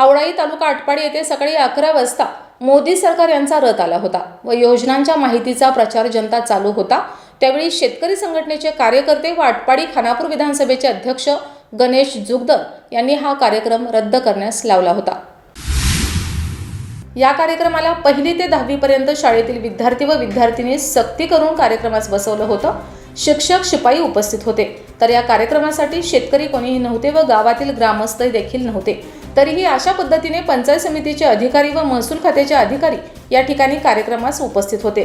आवळाई तालुका आटपाडी येथे सकाळी अकरा वाजता मोदी सरकार यांचा रथ आला होता व योजनांच्या माहितीचा प्रचार जनता चालू होता. त्यावेळी शेतकरी संघटनेचे कार्यकर्ते व आटपाडी खानापूर विधानसभेचे अध्यक्ष गणेश जुगदर यांनी हा कार्यक्रम रद्द करण्यास लावला होता. या कार्यक्रमाला पहिली ते दहावीपर्यंत शाळेतील विद्यार्थी व विद्यार्थिनी सक्ती करून कार्यक्रमास बसवलं होतं. शिक्षक शिपाई उपस्थित होते. तर या कार्यक्रमासाठी शेतकरी कोणीही नव्हते व गावातील ग्रामस्थ देखील नव्हते. तरीही अशा पद्धतीने पंचायत समितीचे अधिकारी व महसूल खात्याचे अधिकारी या ठिकाणी कार्यक्रमास उपस्थित होते.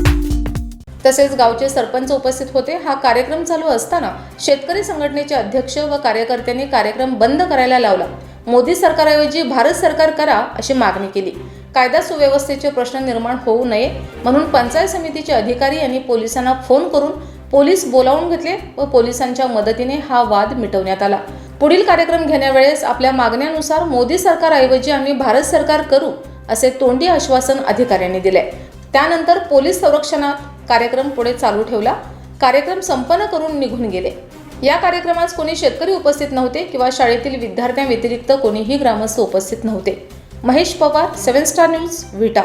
तसेच गावचे सरपंच उपस्थित होते. हा कार्यक्रम चालू असताना शेतकरी संघटनेचे अध्यक्ष व कार्यकर्त्यांनी कार्यक्रम बंद करायला लावला. मोदी सरकारऐवजी भारत सरकार करा अशी मागणी केली. कायदा सुव्यवस्थेचे प्रश्न निर्माण होऊ नये म्हणून पंचायत समितीचे अधिकारी यांनी पोलिसांना फोन करून पोलीस बोलावून घेतले व पोलिसांच्या मदतीने हा वाद मिटवण्यात आला. पुढील कार्यक्रम घेण्यावेळेस आपल्या मागण्यानुसार मोदी सरकारऐवजी आम्ही भारत सरकार करू असे तोंडी आश्वासन अधिकाऱ्यांनी दिले. त्यानंतर पोलीस संरक्षणात कार्यक्रम पुढे चालू ठेवला. कार्यक्रम संपन्न करून निघून गेले. या कार्यक्रमास कोणी शेतकरी उपस्थित नव्हते किंवा शाळेतील विद्यार्थ्यांव्यतिरिक्त कोणीही ग्रामस्थ उपस्थित नव्हते. Mahesh Pawar seven star news Vita.